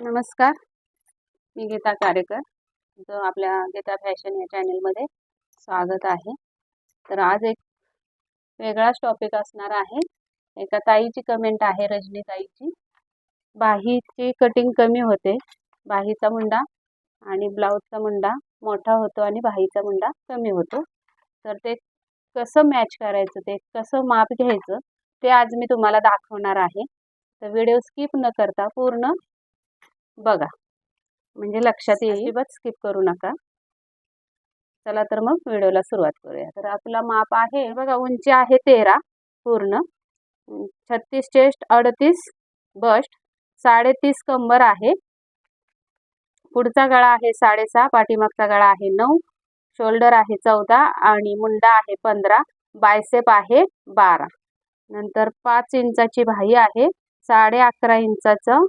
नमस्कार. मी गीता कारेकर. जो आपल्या गीता फॅशन या चॅनलमध्ये स्वागत आहे. तर आज एक वेगळाच टॉपिक असणार आहे. एका ताईची कमेंट आहे रजनी ताईची. बाहीची कटिंग कमी होते. बाहीचा मुंडा आणि ब्लाऊजचा मुंडा मोठा होतो आणि बाहीचा मुंडा कमी होतो. तर ते कसं मॅच करायचं ते कसं माप घ्यायचं ते आज मी तुम्हाला दाखवणार आहे. तर व्हिडिओ स्किप न करता पूर्ण बघा. म्हणजे लक्षात येईल. अजिबात स्किप करू नका. चला तर मग व्हिडिओला सुरुवात करूया. तर आपला माप आहे बघा उंची आहे तेरा पूर्ण. छत्तीस चेस्ट अडतीस बस्ट साडेतीस कंबर आहे. पुढचा गळा आहे साडेसहा पाठीमागचा गळा आहे नऊ शोल्डर आहे चौदा आणि मुंडा आहे पंधरा बायसेप आहे बारा. नंतर पाच इंचाची भाई आहे साडे अकरा इंचाचं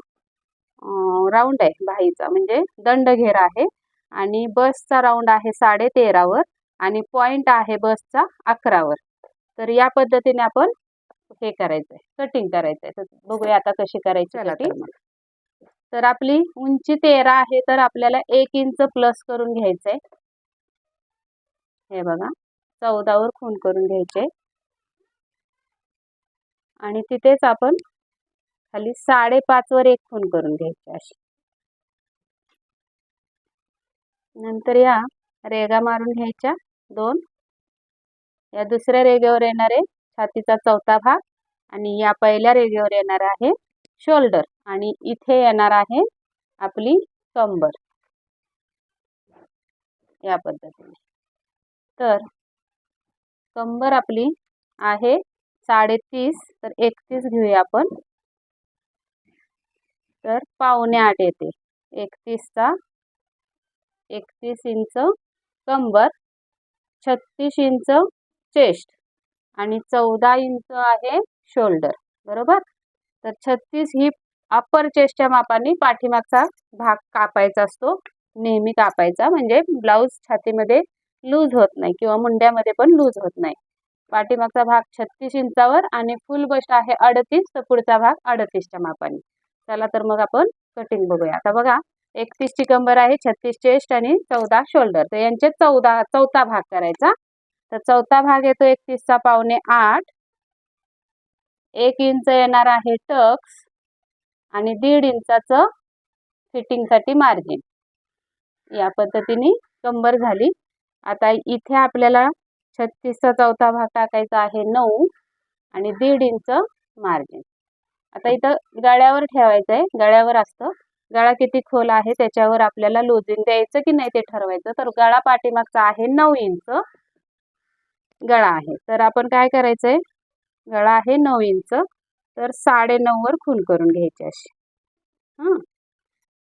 राऊंड आहे भाईचा म्हणजे दंड घेर आहे. आणि बसचा राऊंड आहे साडे तेरावर. आणि पॉईंट आहे बसचा अकरावर. तर या पद्धतीने आपण हे करायचं आहे कटिंग करायचं आहे तर बघूया आता कशी करायची कटिंग तर आपली उंची तेरा आहे तर आपल्याला एक इंच प्लस करून घ्यायचं आहे हे बघा. चौदावर खून करून घ्यायचे आणि तिथेच आपण खाली साडेपाच वर एक खून करून घ्यायची अशी नंतर या रेगा मारून घ्यायच्या. दोन. या दुसऱ्या रेगेवर येणारे छातीचा चौथा भाग आणि या पहिल्या रेगेवर येणार आहे शोल्डर आणि इथे येणार आहे आपली कंबर. या पद्धतीने. तर कंबर आपली आहे साडेतीस तर एकतीस घेऊया आपण. तर पावणे आठ येते. एकतीसचा एकतीस इंच कंबर छत्तीस इंच चेस्ट आणि चौदा इंच आहे शोल्डर. बरोबर? तर छत्तीस ही अप्पर चेस्टच्या मापाने पाठीमागचा भाग कापायचा असतो. नेहमी कापायचा. म्हणजे ब्लाऊज छातीमध्ये लूज होत नाही किंवा मुंड्यामध्ये पण लूज होत नाही. पाठीमागचा भाग छत्तीस इंचावर आणि फुल बस्ट आहे अडतीस तर पुढचा भाग अडतीसच्या मापाने. चला तर मग आपण कटिंग बघूया. आता बघा एकतीसची कंबर आहे छत्तीस चेस्ट आणि चौदा शोल्डर तर यांचे चौदा चौथा भाग करायचा. तर चौथा भाग येतो एकतीसचा पावणे आठ. एक इंच येणार आहे टक्स आणि दीड इंचाचं फिटिंगसाठी मार्जिन या पद्धतीने कंबर झाली. आता इथे आपल्याला छत्तीसचा चौथा भाग टाकायचा आहे नऊ आणि दीड इंच मार्जिन आता इथं गळ्यावर ठेवायचं आहे गळ्यावर असतं. गळा किती खोल आहे त्याच्यावर आपल्याला लोजिंग द्यायचं की नाही ते ठरवायचं. तर गळा पाठीमागचा आहे नऊ इंच गळा आहे. तर आपण काय करायचं आहे गळा आहे नऊ इंच. तर साडे वर खून करून घ्यायची अशी. हां.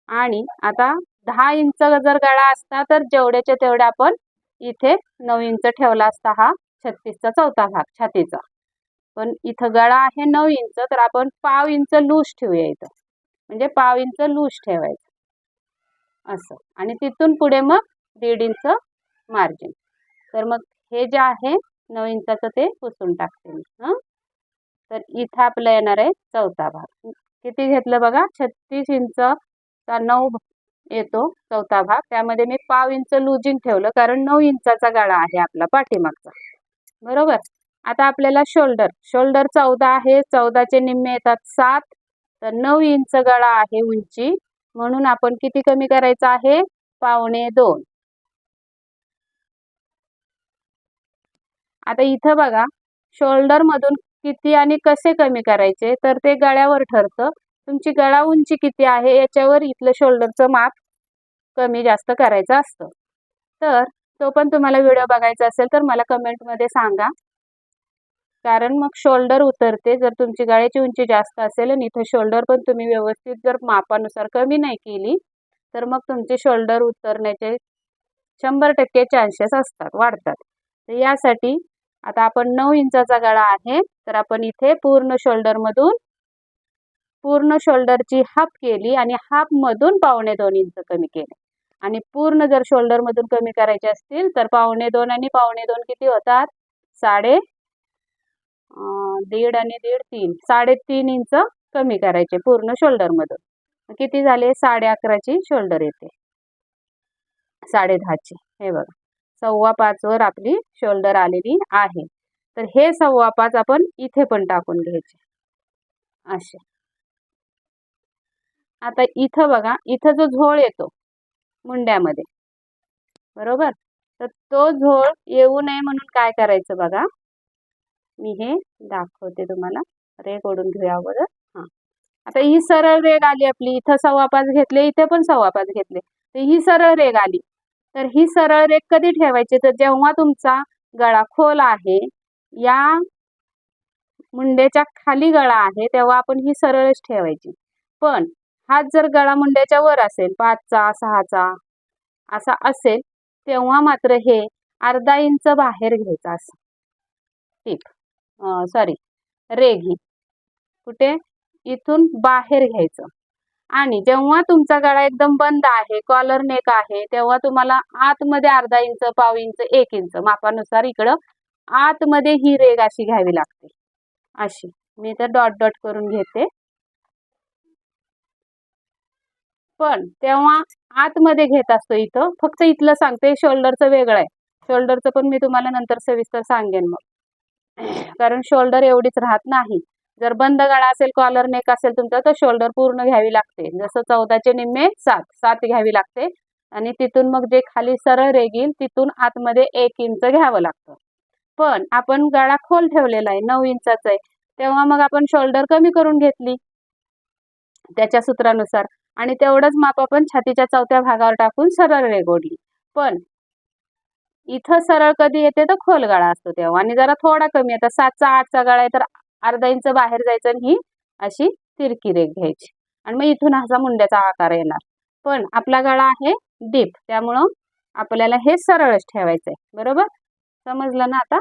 आणि आता दहा इंच जर गळा असता तर जेवढ्याच्या तेवढ्या आपण इथे नऊ इंच ठेवला असता हा छत्तीसचा चौथा भाग छातीचा. पण इथं गळा आहे नऊ इंच तर आपण पाव इंच लूज ठेवूया इथं. म्हणजे पाव इंच लूज ठेवायचं. असं. आणि तिथून पुढे मग दीड इंच मार्जिन तर मग हे जे आहे नऊ इंचाचं ते पुसून टाकते मी. हां? तर इथं आपलं येणार आहे चौथा भाग. किती घेतलं बघा? छत्तीस इंचचा नऊ येतो चौथा भाग. त्यामध्ये मी पाव इंच लुजिंग ठेवलं कारण नऊ इंचाचा गाळा आहे आपला पाठीमागचा. बरोबर? आता आपल्याला शोल्डर शोल्डर चौदा आहे. चौदाचे निम्मे येतात सात. तर नऊ इंच गळा आहे उंची. म्हणून आपण किती कमी करायचं आहे? पावणे दोन. आता इथं बघा. शोल्डर मधून किती आणि कसे कमी करायचे? तर ते गळ्यावर ठरतं. तुमची गळा उंची किती आहे? याच्यावर इथलं शोल्डरचं माप कमी जास्त करायचं असतं. तर तो पण तुम्हाला व्हिडिओ बघायचा असेल तर मला कमेंटमध्ये सांगा. कारण मग शोल्डर उतरते. जर तुमची गळ्याची उंची जास्त असेल आणि इथं शोल्डर पण तुम्ही व्यवस्थित जर मापानुसार कमी नाही केली तर मग तुमचे शोल्डर उतरण्याचे शंभर टक्के चान्सेस असतात वाढतात. तर यासाठी आता आपण नऊ इंचाचा गळा आहे. तर आपण इथे पूर्ण शोल्डरमधून पूर्ण शोल्डरची हाफ केली आणि हाफमधून पावणे दोन इंच कमी केले. आणि पूर्ण जर शोल्डरमधून कमी करायचे असतील तर पावणे दोन आणि पावणे दोन किती होतात? साडे दीड आणि दीड तीन. साडेतीन इंच कमी करायचे पूर्ण शोल्डरमधून किती झाले? साडे अकराची शोल्डर येते. साडे दहाची. हे बघा. सव्वा पाचवर आपली शोल्डर आलेली आहे. तर हे सव्वा पाच आपण इथे पण टाकून घ्यायचे. असे आता इथं बघा. इथं जो झोळ येतो मुंड्यामध्ये. बरोबर? तर तो झोळ येऊ नये म्हणून काय करायचं बघा? मी हे दाखवते तुम्हाला. रेग ओढून घेऊया अगोदर. हां. आता ही सरळ रेग आली आपली. इथं सव्वा पाच घेतले इथे पण सव्वा पाच घेतले. तर ही सरळ रेग आली. तर ही सरळ रेग कधी ठेवायची? तर जेव्हा तुमचा गळा खोल आहे या मुंड्याच्या खाली गळा आहे तेव्हा आपण ही सरळच ठेवायची. पण हात जर गळा मुंड्याच्या वर असेल पाचचा सहाचा असा असेल तेव्हा मात्र हे अर्धा इंच बाहेर घ्यायचं असं. ठीक. सॉरी रेघी. कुठे? इथून बाहेर घ्यायचं. आणि जेव्हा तुमचा गळा एकदम बंद आहे कॉलर नेक आहे तेव्हा तुम्हाला आतमध्ये अर्धा इंच पाव इंच एक इंच मापानुसार इकडं आतमध्ये ही रेग अशी घ्यावी लागते. अशी. मी तर डॉट डॉट करून घेते. पण तेव्हा आतमध्ये घेत असतो इथं. फक्त इथलं सांगते शोल्डरचं वेगळं आहे. शोल्डरचं पण मी तुम्हाला नंतर सविस्तर सांगेन मग. कारण शोल्डर एवढीच राहत नाही. जर बंद गळा असेल कॉलर नेक असेल तुमचा तर शोल्डर पूर्ण घ्यावी लागते. जसं चौदाचे निम्मे सात. सात घ्यावी लागते. आणि तिथून मग जे खाली सरळ रेगील तिथून आतमध्ये एक इंच घ्यावं लागतं. पण आपण गळा खोल ठेवलेला आहे नऊ इंचाचा आहे. तेव्हा मग आपण शोल्डर कमी करून घेतली. त्याच्या सूत्रानुसार. आणि तेवढंच माप आपण छातीच्या चौथ्या भागावर टाकून सरळ रेगोडली. पण इथं सरळ कधी येते तर खोल गळा असतो तेव्हा. आणि जरा थोडा कमी आता सातचा आठचा गळा आहे तर अर्धा इंच बाहेर जायचं आणि ही अशी तिरकी रेख घ्यायची. आणि मग इथून असा मुंड्याचा आकार येणार. पण आपला गळा आहे डीप त्यामुळं आपल्याला हे सरळच ठेवायचं आहे बरोबर? समजलं ना आता?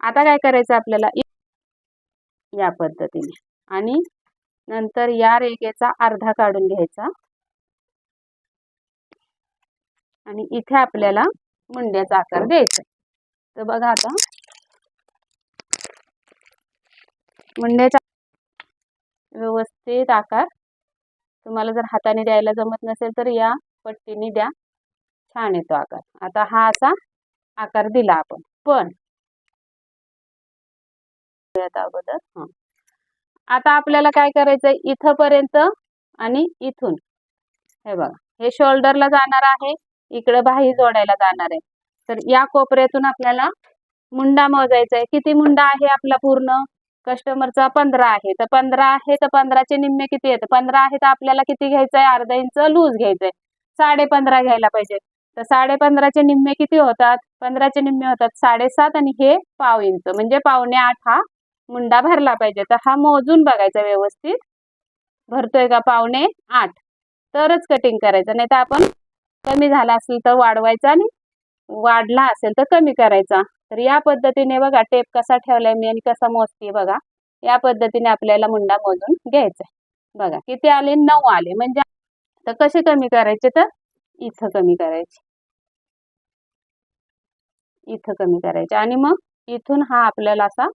आता काय करायचं आपल्याला? या पद्धतीने. आणि नंतर या रेखेचा अर्धा काढून घ्यायचा. आणि इथे आपल्याला मुंड्याचा आकार द्यायचा तर बघा आता. मुंड्याचा व्यवस्थित आकार. तुम्हाला जर हाताने द्यायला जमत नसेल तर या पट्टीने द्या. छान येतो आकार. आता हा असा आकार दिला आपण. पण अगोदर आता आपल्याला काय करायचंय? इथपर्यंत आणि इथून. हे बघा. हे शोल्डरला जाणार आहे. इकडे बाही जोडायला जाणार आहे. तर या कोपऱ्यातून आपल्याला मुंडा मोजायचा आहे. किती मुंडा आहे आपला पूर्ण? कस्टमरचा पंधरा आहे. तर पंधरा आहे तर पंधराचे निम्मे किती आहेत? पंधरा आहे तर आपल्याला किती घ्यायचं आहे अर्धा इंच लूज घ्यायचं आहे साडे पंधरा घ्यायला पाहिजे. तर साडे पंधराचे निम्मे किती होतात? पंधराचे निम्मे होतात साडेसात आणि हे पाव इंच म्हणजे पावणे आठ हा मुंडा भरला पाहिजे. तर हा मोजून बघायचा व्यवस्थित. भरतोय का? पावणे आठ. तरच कटिंग करायचं. नाही तर आपण कमी झाला असेल तर वाढवायचा आणि वाढला असेल तर कमी करायचा. तर या पद्धतीने बघा टेप कसा ठेवलाय मी आणि कसा मोजते बघा. या पद्धतीने आपल्याला मुंडा मोजून घ्यायचा बघा किती आले? नऊ आले. म्हणजे तर कसे कमी करायचे तर? इथं कमी करायचे. इथं कमी करायचे. आणि मग इथून हा आपल्याला असा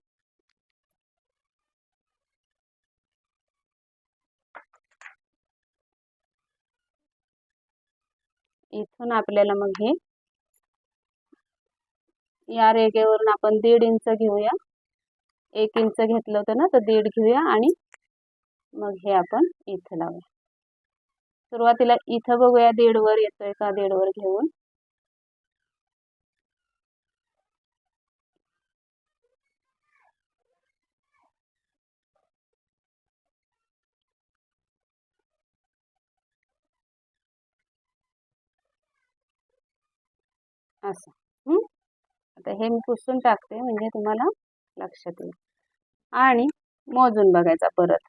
इथून आपल्याला मग हे या रेगेवरून आपण दीड इंच घेऊया. एक इंच घेतलं होतं ना तर दीड घेऊया आणि मग हे आपण इथं लावूया. सुरुवातीला इथं बघूया दीडवर येतोय का दीडवर घेऊन. असं. आता हे मी पुसून टाकते म्हणजे तुम्हाला लक्षात येईल. आणि मोजून बघायचा परत.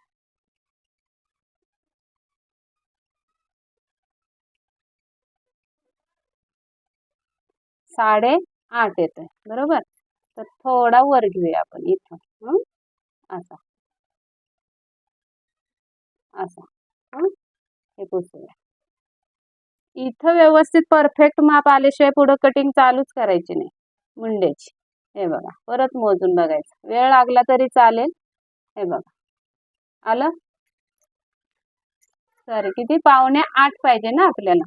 साडे आठ येतोय बरोबर? तर थोडा वर घेऊया आपण इथं. असा. असा. हे पुसूया. इथं व्यवस्थित परफेक्ट माप आल्याशिवाय पुढं कटिंग चालूच करायची नाही. मुंड्याची हे बघा परत मोजून बघायचं. वेळ लागला तरी चालेल. हे बघा. आलं? सॉरी किती? पावणे आठ पाहिजे ना आपल्याला.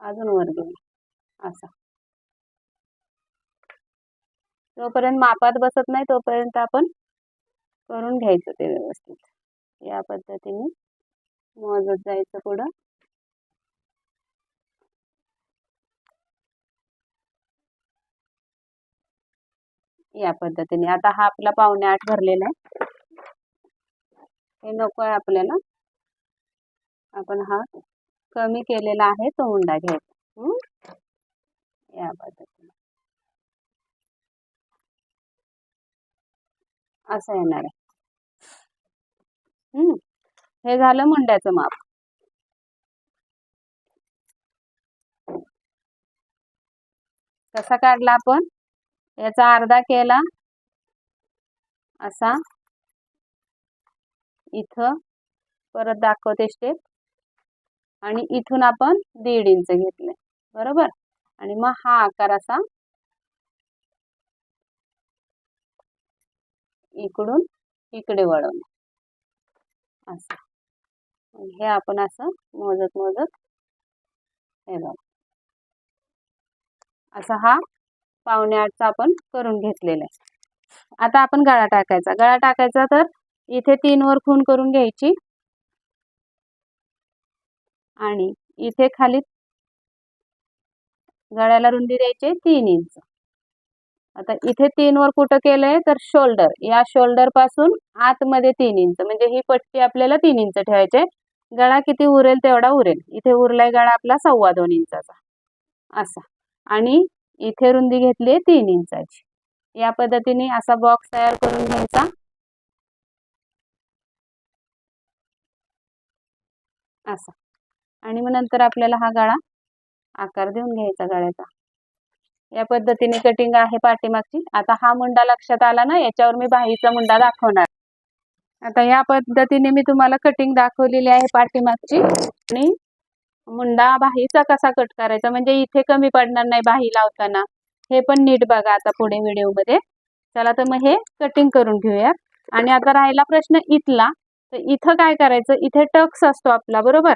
अजून वर गेले. असा. जोपर्यंत मापात बसत नाही तोपर्यंत आपण करून घ्यायचं ते व्यवस्थित. या पद्धतीने मोजत जायचं पुढं. या पद्धतीने. आता हा आपला पावणे आठ भरलेला आहे. हे नको आहे आपल्याला. आपण हा कमी केलेला आहे तो हुंडा घ्यायचा या पद्धतीने. असं येणार आहे. हे झालं मुंड्याचं माप. कसा काढला आपण? याचा अर्धा केला. असा. इथं. परत दाखवते स्टेप आणि इथून आपण दीड इंच घेतले बरोबर? आणि मग हा आकार असा. इकडून इकडे वळवणे असं. हे आपण असं मोजत मोजत हे बघ. असा हा पावणे आठचा आपण करून घेतलेला आहे. आता आपण गळा टाकायचा. गळा टाकायचा तर इथे तीन वर खून करून घ्यायची. आणि इथे खाली गळ्याला रुंदी द्यायची तीन इंच. आता इथे तीन वर कुठं केलंय तर शोल्डर. या शोल्डरपासून आतमध्ये तीन इंच. म्हणजे ही पट्टी आपल्याला तीन इंच ठेवायचे गळा किती उरेल तेवढा उरेल. इथे उरलाय गळा आपला सव्वा दोन इंचाचा. असा. आणि इथे रुंदी घेतली तीन इंचाची. या पद्धतीने असा बॉक्स तयार करून घ्यायचा. असा. आणि मग नंतर आपल्याला हा गाळा आकार देऊन घ्यायचा गाळ्याचा. या पद्धतीने कटिंग आहे पाठीमागची. आता हा मुंडा लक्षात आला ना याच्यावर मी बाहीचा मुंडा दाखवणार. आता या पद्धतीने मी तुम्हाला कटिंग दाखवलेली आहे पाठीमागची. आणि मुंडा बाहीचा कसा कट करायचा? म्हणजे इथे कमी पडणार नाही बाही लावताना. हे पण नीट बघा आता पुढे व्हिडिओमध्ये चला तर मग हे कटिंग करून घेऊया. आणि आता राहिला प्रश्न इथला. तर इथं काय करायचं? इथे टक्स असतो आपला बरोबर?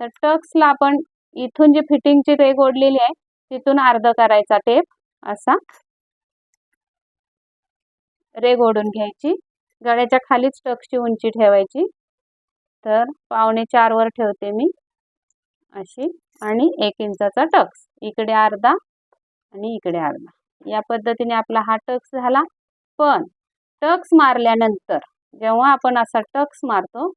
तर टक्सला आपण इथून जी फिटिंगची रेग ओढलेली आहे तिथून अर्ध करायचा टेप असा. रेग ओढून घ्यायची. गळ्याच्या खालीच टक्सची उंची ठेवायची. तर पावणे चारवर ठेवते मी. अशी आणि एक इंचाचा टक्स. इकडे अर्धा आणि इकडे अर्धा. या पद्धतीने आपला हा टक्स झाला. पण टक्स मारल्यानंतर जेव्हा आपण असा टक्स मारतो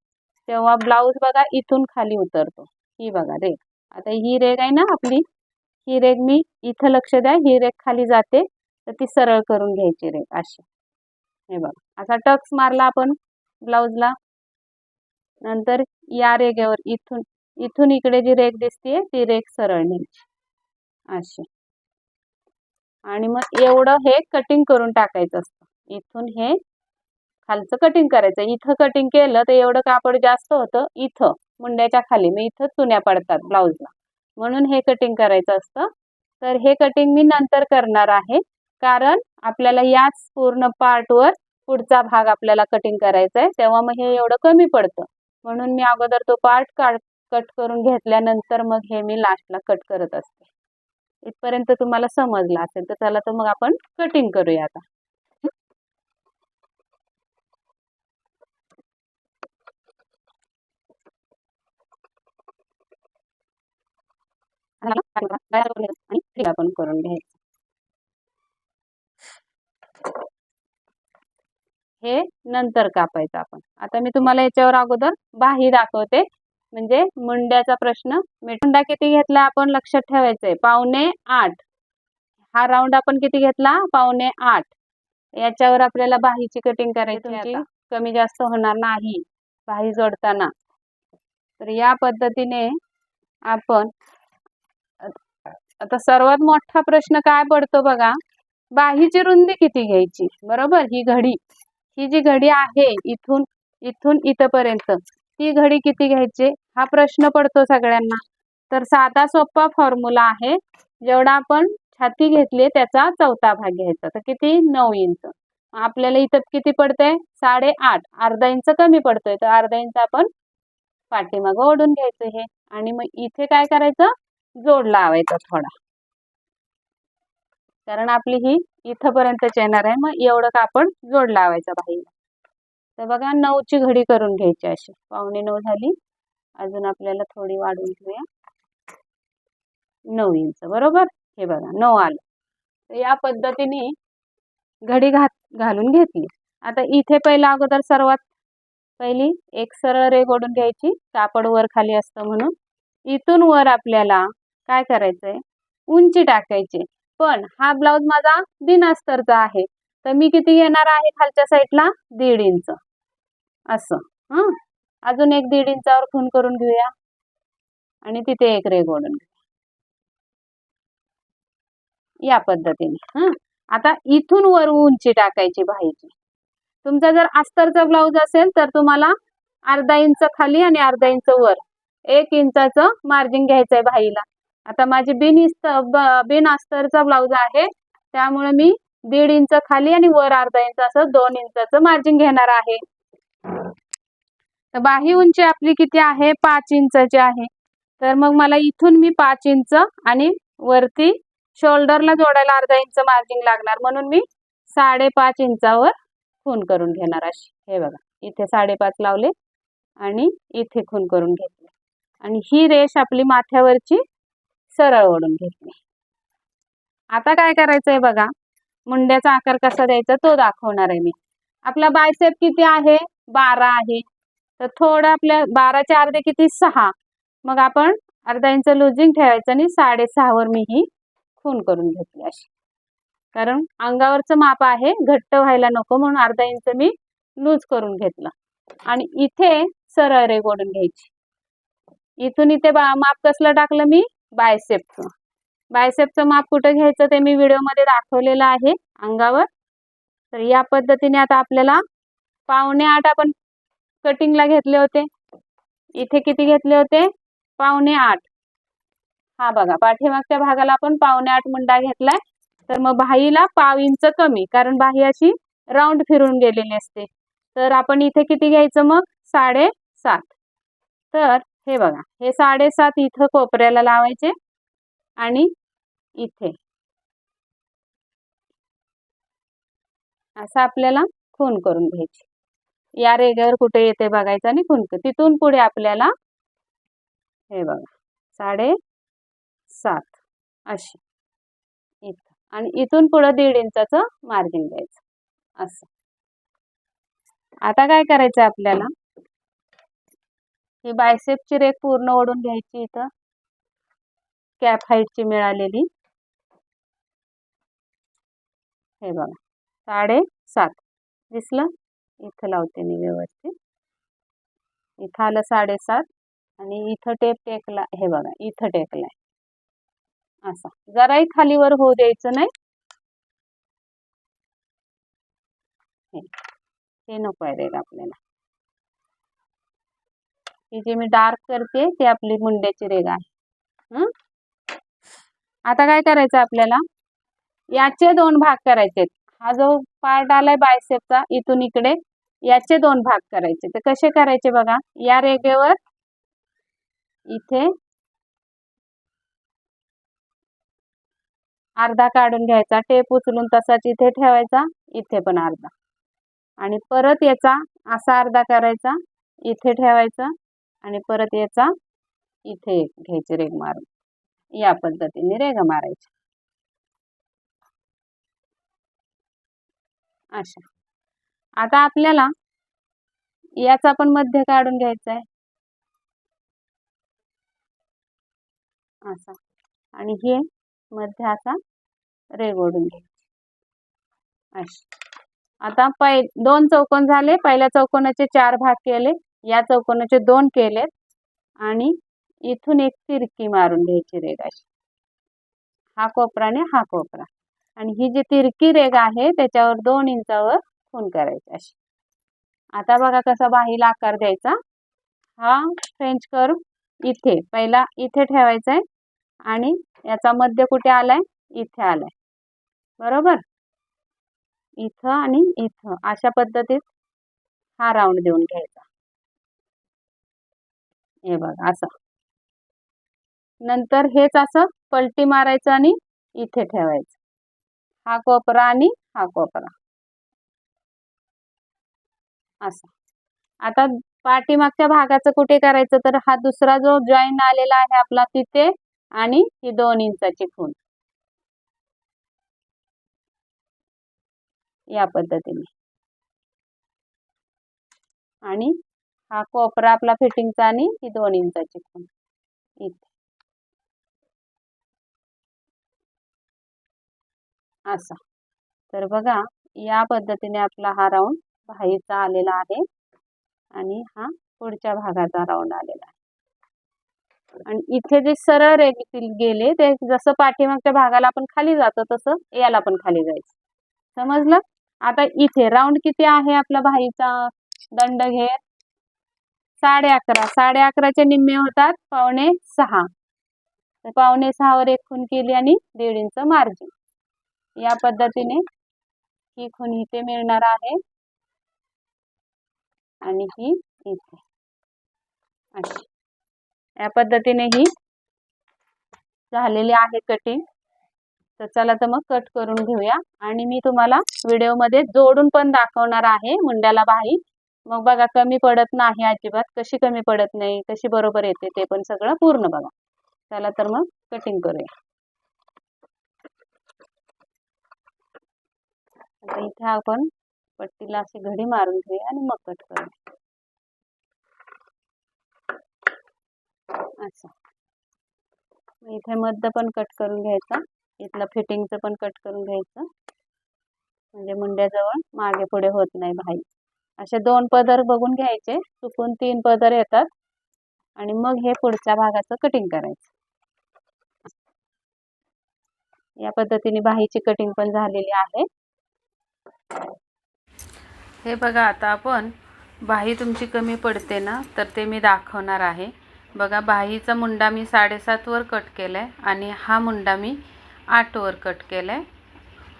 तेव्हा ब्लाऊज बघा इथून खाली उतरतो. ही बघा रेग आता ही रेग आहे ना आपली? ही रेग मी इथं लक्ष द्या. ही रेग खाली जाते. तर ती सरळ करून घ्यायची रेग अशी. हे बघा. असा टक्स मारला आपण ब्लाऊजला. नंतर या रेगेवर इथून इथून इकडे जी रेख दिसते ती रेख सरळ न्यायची अशी. आणि मग एवढं हे कटिंग करून टाकायचं असतं. इथून हे खालचं कटिंग करायचं. इथं कटिंग केलं तर एवढं कापड जास्त होतं इथं मुंड्याच्या खाली. मग इथं चुन्या पडतात ब्लाऊजला म्हणून हे कटिंग करायचं असतं. तर हे कटिंग मी नंतर करणार आहे. कारण आपल्याला याच पूर्ण पार्टवर पुढचा भाग आपल्याला कटिंग करायचा आहे तेव्हा मग हे एवढं कमी पडतं. म्हणून मी अगोदर तो पार्ट काढ कट करून घेतल्यानंतर मग हे मी लास्टला कट करत असते. इथपर्यंत तुम्हाला समजलं असेल तर चला तर मग आपण कटिंग करूया आता. आपण करून घ्यायचं हे नंतर कापायचं आपण. आता मी तुम्हाला याच्यावर अगोदर बाही दाखवते. म्हणजे मुंड्याचा प्रश्न मुंडा किती घेतला आपण? लक्षात ठेवायचंय. पावणे आठ. हा राऊंड आपण किती घेतला? पावणे आठ. याच्यावर आपल्याला बाहीची कटिंग करायची कमी जास्त होणार नाही. बाही जोडताना. तर या पद्धतीने आपण आता सर्वात मोठा प्रश्न काय पडतो बघा? बाहीची रुंदी किती घ्यायची? बरोबर? ही घडी. ही जी घडी आहे इथून इथून इथपर्यंत. ती घडी किती घ्यायची? हा प्रश्न पडतो सगळ्यांना. तर साधा सोपा फॉर्म्युला आहे जेवढा आपण छाती घेतली त्याचा चौथा भाग घ्यायचा. तर किती? नऊ इंच. आपल्याला इथं किती पडतंय? साडेआठ. अर्धा इंच कमी पडतोय. तर अर्धा इंच आपण पाठीमागं ओढून घ्यायचं हे. आणि मग इथे काय करायचं? जोड लावायचा थोडा. कारण आपली ही इथंपर्यंत येणार आहे. मग एवढं कापड जोड लावायचा बाईला तर बघा नऊची घडी करून घ्यायची अशी. पावणे नऊ झाली. अजून आपल्याला थोडी वाढवून घेऊया. नऊ इंच बरोबर? हे बघा नऊ आलं. तर या पद्धतीने घडी घात घालून घेतली. आता इथे पहिला अगोदर सर्वात पहिली एक सरळ रेग ओढून घ्यायची. कापड वर खाली असतं म्हणून. इथून वर आपल्याला काय करायचंय? उंची टाकायची. पण हा ब्लाऊज माझा दिन अस्तरचा आहे. तर मी किती घेणार आहे खालच्या साईडला? दीड इंच. असं. हां? अजून एक दीड इंचावर खून करून घेऊया. आणि तिथे एक रेग ओढून घेऊया या पद्धतीने. हां? आता इथून वर उंची टाकायची बाहीची तुमचा जर अस्तरचा ब्लाऊज असेल तर तुम्हाला अर्धा इंच खाली आणि अर्धा इंच वर एक इंचाचं मार्जिन घ्यायचं आहे बाईला आता माझी बिन इस्त बिन अस्तरचा ब्लाऊज आहे. त्यामुळे मी दीड इंच खाली आणि वर अर्धा इंच असं दोन इंचाचं मार्जिन घेणार आहे. तर बाही उंची आपली किती आहे? पाच इंचाची आहे. तर मग मला इथून मी पाच इंच आणि वरती शोल्डरला जोडायला अर्धा इंच मार्जिन लागणार. म्हणून मी साडेपाच इंचावर खून करून घेणार अशी. हे बघा इथे साडेपाच लावले आणि इथे खून करून घेतले. आणि ही रेष आपली माथ्यावरची सरळ ओढून घेतली. आता काय करायचं आहे बघा? मुंड्याचा आकार कसा द्यायचा तो दाखवणार आहे मी. आपला बायसेप किती आहे? बारा आहे. तर थोडं आपल्या बाराचे अर्धे किती? सहा. मग आपण अर्धा इंच लुजिंग ठेवायचं आणि साडेसहावर मी ही खून करून घेतली अशी. कारण अंगावरचं माप आहे घट्ट व्हायला नको म्हणून अर्धा इंच मी लूज करून घेतलं. आणि इथे सरळ रे गोडून घ्यायची. इथून इथे माप कसलं टाकलं मी? बायसेपचं. बायसेपचं माप कुठं घ्यायचं ते मी व्हिडिओमध्ये दाखवलेलं आहे अंगावर. तर या पद्धतीने आता आपल्याला पावणे आठ आपण कटिंगला घेतले होते. इथे किती घेतले होते? पावणे आठ. हा बघा पाठीमागच्या भागाला आपण पावणे आठ मुंडा घेतलाय. तर मग बाहीला पाव इंच कमी कारण बाही अशी राऊंड फिरून गेलेली असते. तर आपण इथे किती घ्यायचं मग? साडेसात. तर हे बघा हे साडेसात इथं कोपऱ्याला लावायचे आणि इथे. असं आपल्याला खून करून घ्यायची. या रेघेवर कुठे येते बघायचं आणि खून तिथून पुढे आपल्याला हे बघा. साडे सात. अशी. इथं. आणि इथून पुढं दीड इंचाचं मार्जिन द्यायचं. असं. आता काय करायचं आपल्याला? ही बायसेपची रेख पूर्ण ओढून घ्यायची इथं. कॅप हाईटची मिळालेली. हे बघा. साडे सात. दिसलं? इथं लावते मी व्यवस्थित. इथं आलं साडेसात आणि इथं टेप टेकला हे बघा इथं टेकलाय. असा. जराही खालीवर होऊ द्यायचं नाही. हे नको आहे रेग आपल्याला. ही जी मी डार्क करते ती आपली मुंड्याची रेग आहे. आता काय करायचं आपल्याला? याचे दोन भाग करायचे हा जो पार्ट आलाय बायसेपचा इथून इकडे याचे दोन भाग करायचे. तर कसे करायचे बघा? या रेगेवर इथे अर्धा काढून घ्यायचा. टेप उचलून तसाच इथे ठेवायचा इथे पण अर्धा. आणि परत याचा असा अर्धा करायचा इथे ठेवायचा आणि परत याचा इथे घ्यायचे रेग मारून. या पद्धतीने रेग मारायचे. अशा. आता आपल्याला याचा पण मध्य काढून घ्यायचा आहे असा. आणि हे मध्य असा रेगोडून घ्यायचे. आता पै दोन चौकोन झाले. पहिल्या चौकोनाचे चार भाग केले. या चौकोनाचे दोन केलेत. आणि इथून एक तिरकी मारून घ्यायची रेग अशी. हा कोपरा आणि हा कोपरा. आणि ही जी तिरकी रेग आहे त्याच्यावर दोन इंचावर खून करायची अशी. आता बघा कसा बाहीला आकार द्यायचा. हा फ्रेंच कर्व इथे. पहिला इथे ठेवायचा आहे आणि याचा मध्य कुठे आलाय? इथे आलाय. बरोबर? इथं आणि इथं. अशा पद्धतीत हा राऊंड देऊन घ्यायचा. हे बघा असं. नंतर हेच असं पलटी मारायचं आणि इथे ठेवायचं. हा कोपरा आणि हा कोपरा. असं. आता पाठीमागच्या भागाचं कुठे करायचं? तर हा दुसरा जो जॉईन आलेला आहे आपला तिथे आणि ही दोन इंचाची खून या पद्धतीने. आणि हा कोपरा आपला फिटिंगचा आणि ही दोन इंचाची खून इथे. असा. तर बघा या पद्धतीने आपला हा राऊंड भाईचा आलेला आहे आणि हा पुढच्या भागाचा राऊंड आलेला आहे. आणि इथे जे सरळ रेगतील गेले ते जसं पाठीमागच्या भागाला आपण खाली जातो तसं याला पण खाली जायचं. समजलं? आता इथे राऊंड किती आहे आपला भाईचा? दंड घेर. साडे अकरा. साडे अकराचे निम्मे होतात पावणे सहा. तर पावणे सहावर एक खून केली आणि दीड इंच मार्जिन. या पद्धतीने ही खून इथे मिळणार आहे. आणि ही इथे. अशी. या पद्धतीने ही झालेली आहे कटिंग तर चला तर मग कट करून घेऊया. आणि मी तुम्हाला व्हिडिओमध्ये जोडून पण दाखवणार आहे मुंड्याला बाही. मग बघा कमी पडत नाही अजिबात. कशी कमी पडत नाही कशी बरोबर येते ते पण सगळं पूर्ण बघा. चला तर मग कटिंग करूया. आता इथे आपण पट्टीला अशी घडी मारून घेऊया आणि मग कट करूया अच्छा इथे मध्य पण कट करून घ्यायचा. इथलं फिटिंगचं पण कट करून घ्यायचं. म्हणजे मुंड्याजवळ मागे पुढे होत नाही भाई असे दोन पदर बघून घ्यायचे. चुकून तीन पदर येतात. आणि मग हे पुढच्या भागाचं कटिंग करायचं. या पद्धतीने बाहीची कटिंग पण झालेली आहे. हे बघा आता आपण बाही तुमची कमी पडते ना तर ते मी दाखवणार आहे. बघा बाहीचा मुंडा मी साडेसातवर कट केला आहे आणि हा मुंडा मी आठवर कट केला आहे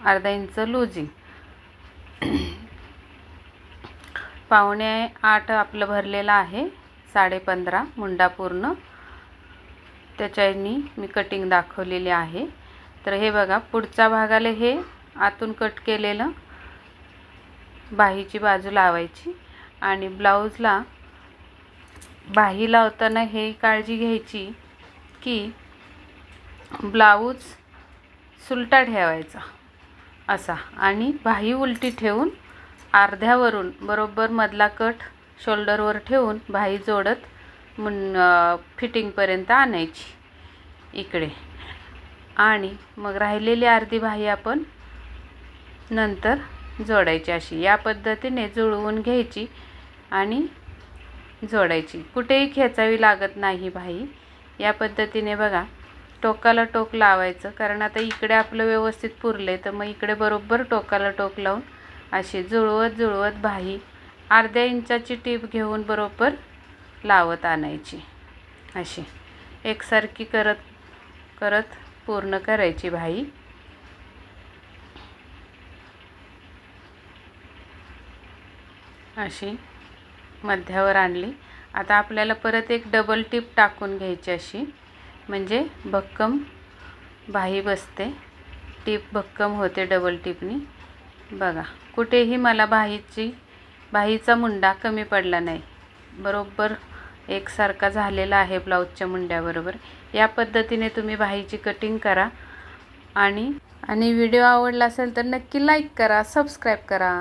अर्धा इंच लुजिंग. पावणे आठ आपलं भरलेलं आहे साडेपंधरा मुंडा पूर्ण. त्याच्यानी मी कटिंग दाखवलेली आहे. तर हे बघा पुढच्या भागाला हे आतून कट केलेलं बाहीची बाजू लावायची आणि ब्लाऊजला बाही लावताना हे काळजी घ्यायची की ब्लाऊज सुलटा ठेवायचा असा आणि बाही उलटी ठेवून अर्ध्यावरून बरोबर मधला कट शोल्डरवर ठेवून बाही जोडत मुन फिटिंगपर्यंत आणायची इकडे. आणि मग राहिलेली अर्धी बाही आपण नंतर जोडायची अशी. या पद्धतीने जुळवून घ्यायची आणि जोडायची. कुठेही खेचावी लागत नाही भाई या पद्धतीने बघा टोकाला टोक लावायचं. कारण आता इकडे आपलं व्यवस्थित पुरले तर मग इकडे बरोबर टोकाला टोक लावून अशी जुळवत जुळवत भाई अर्ध्या इंचाची टीप घेऊन बरोबर लावत आणायची. अशी. एकसारखी करत करत पूर्ण करायची भाई अशी मध्यावर आणली. आता आपल्याला परत एक डबल टीप टाकून घ्यायची अशी. म्हणजे भक्कम बाही बसते. टीप भक्कम होते डबल टीपनी बघा कुठेही मला बाहीची बाहीचा मुंडा कमी पडला नाही. बरोबर एकसारखा झालेला आहे ब्लाऊजच्या मुंड्याबरोबर. या पद्धतीने तुम्ही बाहीची कटिंग करा आणि आणि व्हिडिओ आवडला असेल तर नक्की लाईक करा सबस्क्राईब करा.